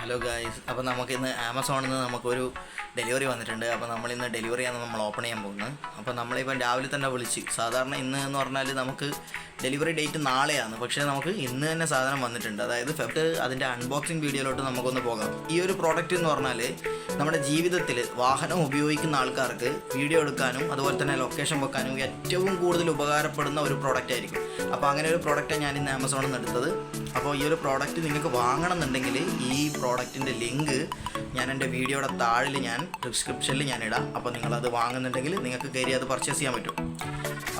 Hello guys അപ്പോൾ നമുക്കിന്ന് ആമസോണിൽ നിന്ന് നമുക്കൊരു ഡെലിവറി വന്നിട്ടുണ്ട്. അപ്പോൾ നമ്മളിന്ന് ഡെലിവറിയാണ് നമ്മൾ ഓപ്പൺ ചെയ്യാൻ പോകുന്നത്. അപ്പോൾ നമ്മളിപ്പോൾ രാവിലെ തന്നെ വിളിച്ച് സാധാരണ ഇന്ന് എന്ന് പറഞ്ഞാൽ നമുക്ക് ഡെലിവറി ഡേറ്റ് നാളെയാണ്. പക്ഷേ നമുക്ക് ഇന്ന് തന്നെ സാധനം വന്നിട്ടുണ്ട്. അതായത് ഫെബ്രുവരി അതിന്റെ അൺബോക്സിങ് വീഡിയോയിലോട്ട് നമുക്കൊന്ന് പോകാം. ഈ ഒരു പ്രോഡക്റ്റ് എന്ന് പറഞ്ഞാൽ നമ്മുടെ ജീവിതത്തിൽ വാഹനം ഉപയോഗിക്കുന്ന ആൾക്കാർക്ക് വീഡിയോ എടുക്കാനും അതുപോലെ തന്നെ ലൊക്കേഷൻ വെക്കാനും ഏറ്റവും കൂടുതൽ ഉപകാരപ്പെടുന്ന ഒരു പ്രോഡക്റ്റ് ആയിരിക്കും. അപ്പോൾ അങ്ങനെ ഒരു പ്രോഡക്റ്റാണ് ഞാൻ ഇന്ന് ആമസോണിൽ നിന്ന് എടുത്തത്. അപ്പോൾ ഈ ഒരു പ്രോഡക്റ്റ് നിങ്ങൾക്ക് വാങ്ങണം എന്നുണ്ടെങ്കിൽ ഈ പ്രോഡക്റ്റിന്റെ ലിങ്ക് ഞാൻ എന്റെ വീഡിയോയുടെ താഴിൽ ഞാൻ ഡിസ്ക്രിപ്ഷനിൽ ഞാൻ ഇടാം. അപ്പോൾ നിങ്ങളത് വാങ്ങുന്നുണ്ടെങ്കിൽ നിങ്ങൾക്ക് കയറി അത് പർച്ചേസ് ചെയ്യാൻ പറ്റും.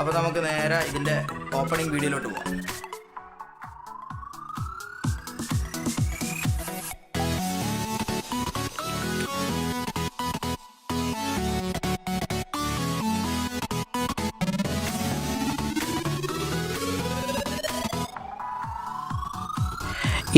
അപ്പോൾ നമുക്ക് നേരെ ഇതിന്റെ ഓപ്പണിംഗ് വീഡിയോയിലോട്ട് പോകാം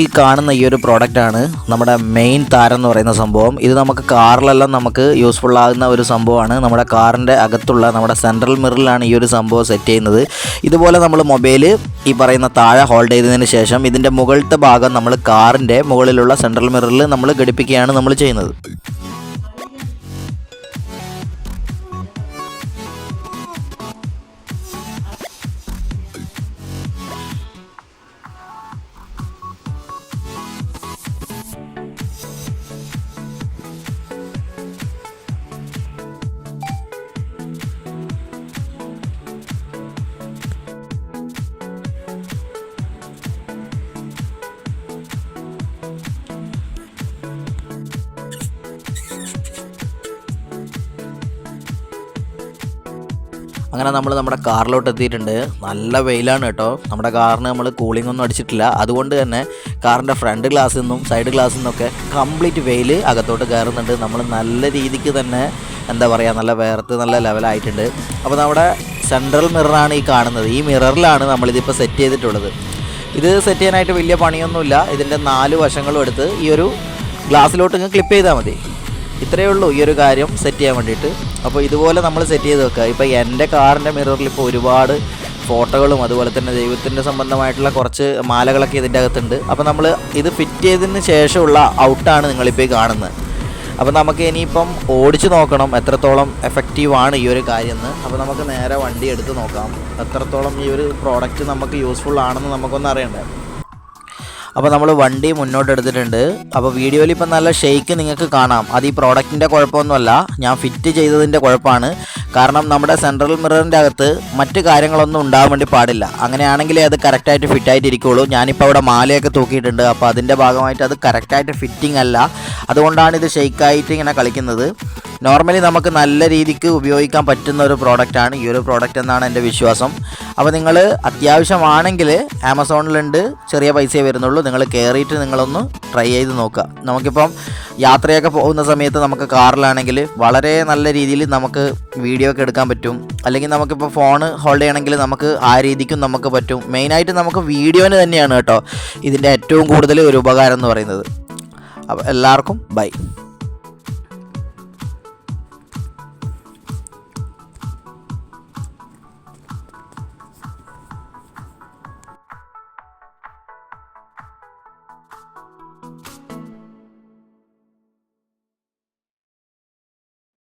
ഈ കാണുന്ന ഈ ഒരു പ്രോഡക്റ്റാണ് നമ്മുടെ മെയിൻ താരം എന്ന് പറയുന്ന സംഭവം. ഇത് നമുക്ക് കാറിലെല്ലാം നമുക്ക് യൂസ്ഫുൾ ആകുന്ന ഒരു സംഭവമാണ്. നമ്മുടെ കാറിന്റെ അകത്തുള്ള നമ്മുടെ സെൻട്രൽ മിററിലാണ് ഈ ഒരു സംഭവം സെറ്റ് ചെയ്യുന്നത്. ഇതുപോലെ നമ്മൾ മൊബൈൽ ഈ പറയുന്ന താഴെ ഹോൾഡ് ചെയ്തതിന് ശേഷം ഇതിന്റെ മുകളിലത്തെ ഭാഗം നമ്മൾ കാറിന്റെ മുകളിലുള്ള സെൻട്രൽ മിററിൽ നമ്മൾ ഘടിപ്പിക്കുകയാണ് നമ്മൾ ചെയ്യുന്നത്. അങ്ങനെ നമ്മൾ നമ്മുടെ കാറിലോട്ട് എത്തിയിട്ടുണ്ട്. നല്ല വെയിലാണ് കേട്ടോ. നമ്മുടെ കാറിന് നമ്മൾ കൂളിംഗ് ഒന്നും അടിച്ചിട്ടില്ല. അതുകൊണ്ട് തന്നെ കാറിന്റെ ഫ്രണ്ട് ഗ്ലാസ്സിൽ നിന്നും സൈഡ് ഗ്ലാസ്സിൽ നിന്നൊക്കെ കംപ്ലീറ്റ് വെയിൽ അകത്തോട്ട് കയറുന്നുണ്ട്. നമ്മൾ നല്ല രീതിക്ക് തന്നെ എന്താ പറയുക നല്ല വേർത്ത് നല്ല ലെവലായിട്ടുണ്ട് അപ്പോൾ നമ്മുടെ സെൻട്രൽ മിററാണ് ഈ കാണുന്നത്. ഈ മിററിലാണ് നമ്മളിതിപ്പോൾ സെറ്റ് ചെയ്തിട്ടുള്ളത്. ഇത് സെറ്റ് ചെയ്യാനായിട്ട് വലിയ പണിയൊന്നുമില്ല. ഇതിന്റെ നാല് വശങ്ങളും എടുത്ത് ഈ ഒരു ഗ്ലാസ്സിലോട്ട് ഇങ്ങ് ക്ലിപ്പ് ചെയ്താൽ മതി. ഇത്രയേ ഉള്ളൂ ഈ ഒരു കാര്യം സെറ്റ് ചെയ്യാൻ വേണ്ടിയിട്ട്. അപ്പോൾ ഇതുപോലെ നമ്മൾ സെറ്റ് ചെയ്ത് വെക്കുക. ഇപ്പോൾ എന്റെ കാറിന്റെ മിററിൽ ഇപ്പോൾ ഒരുപാട് ഫോട്ടോകളും അതുപോലെ തന്നെ ദൈവത്തിന്റെ സംബന്ധമായിട്ടുള്ള കുറച്ച് മാലകളൊക്കെ ഇതിന്റെ അകത്തുണ്ട്. അപ്പോൾ നമ്മൾ ഇത് ഫിറ്റ് ചെയ്തതിന് ശേഷമുള്ള ഔട്ടാണ് നിങ്ങളിപ്പോൾ കാണുന്നത്. അപ്പോൾ നമുക്ക് ഇനിയിപ്പം ഓടിച്ച് നോക്കണം എത്രത്തോളം എഫക്റ്റീവ് ആണ് ഈ ഒരു കാര്യം എന്ന് അപ്പോൾ നമുക്ക് നേരെ വണ്ടി എടുത്ത് നോക്കാം. എത്രത്തോളം ഈ ഒരു പ്രോഡക്റ്റ് നമുക്ക് യൂസ്ഫുൾ ആണെന്ന് നമുക്കൊന്ന് അറിയണ്ടേ? അപ്പോൾ നമ്മൾ വണ്ടി മുന്നോട്ട് എടുത്തിട്ടുണ്ട് അപ്പോൾ വീഡിയോയിൽ ഇപ്പം നല്ല ഷെയ്ക്ക് നിങ്ങൾക്ക് കാണാം. അത് ഈ പ്രോഡക്റ്റിന്റെ കുഴപ്പമൊന്നുമല്ല. ഞാൻ ഫിറ്റ് ചെയ്തതിന്റെ കുഴപ്പമാണ്. കാരണം നമ്മുടെ സെൻട്രൽ മിററിന്റെ അകത്ത് മറ്റ് കാര്യങ്ങളൊന്നും ഉണ്ടാകാൻ വേണ്ടി പാടില്ല. അങ്ങനെയാണെങ്കിലേ അത് കറക്റ്റായിട്ട് ഫിറ്റായിട്ട് ഇരിക്കുകയുള്ളൂ ഞാനിപ്പോൾ അവിടെ മാലയൊക്കെ തൂക്കിയിട്ടുണ്ട്. അപ്പോൾ അതിന്റെ ഭാഗമായിട്ട് അത് കറക്റ്റായിട്ട് ഫിറ്റിംഗ് അല്ല. അതുകൊണ്ടാണ് ഇത് ഷെയ്ക്കായിട്ട് ഇങ്ങനെ കളിക്കുന്നത്. നോർമലി നമുക്ക് നല്ല രീതിക്ക് ഉപയോഗിക്കാൻ പറ്റുന്ന ഒരു പ്രോഡക്റ്റാണ് ഈ ഒരു പ്രോഡക്റ്റ് എന്നാണ് എന്റെ വിശ്വാസം. അപ്പോൾ നിങ്ങൾ അത്യാവശ്യമാണെങ്കിൽ ആമസോണിലുണ്ട് ചെറിയ പൈസയെ വരുന്നുള്ളൂ. നിങ്ങൾ കയറിയിട്ട് നിങ്ങളൊന്ന് ട്രൈ ചെയ്ത് നോക്കുക. നമുക്കിപ്പം യാത്രയൊക്കെ പോകുന്ന സമയത്ത് നമുക്ക് കാറിലാണെങ്കിൽ വളരെ നല്ല രീതിയിൽ നമുക്ക് വീഡിയോ ഒക്കെ എടുക്കാൻ പറ്റും. അല്ലെങ്കിൽ നമുക്കിപ്പോൾ ഫോൺ ഹോൾഡ് ചെയ്യണമെങ്കിൽ നമുക്ക് ആ രീതിക്കും നമുക്ക് പറ്റും. മെയിനായിട്ട് നമുക്ക് വീഡിയോന് തന്നെയാണ് കേട്ടോ ഇതിന്റെ ഏറ്റവും കൂടുതൽ ഒരു ഉപകാരം എന്ന് പറയുന്നത്. അപ്പോൾ എല്ലാവർക്കും ബൈ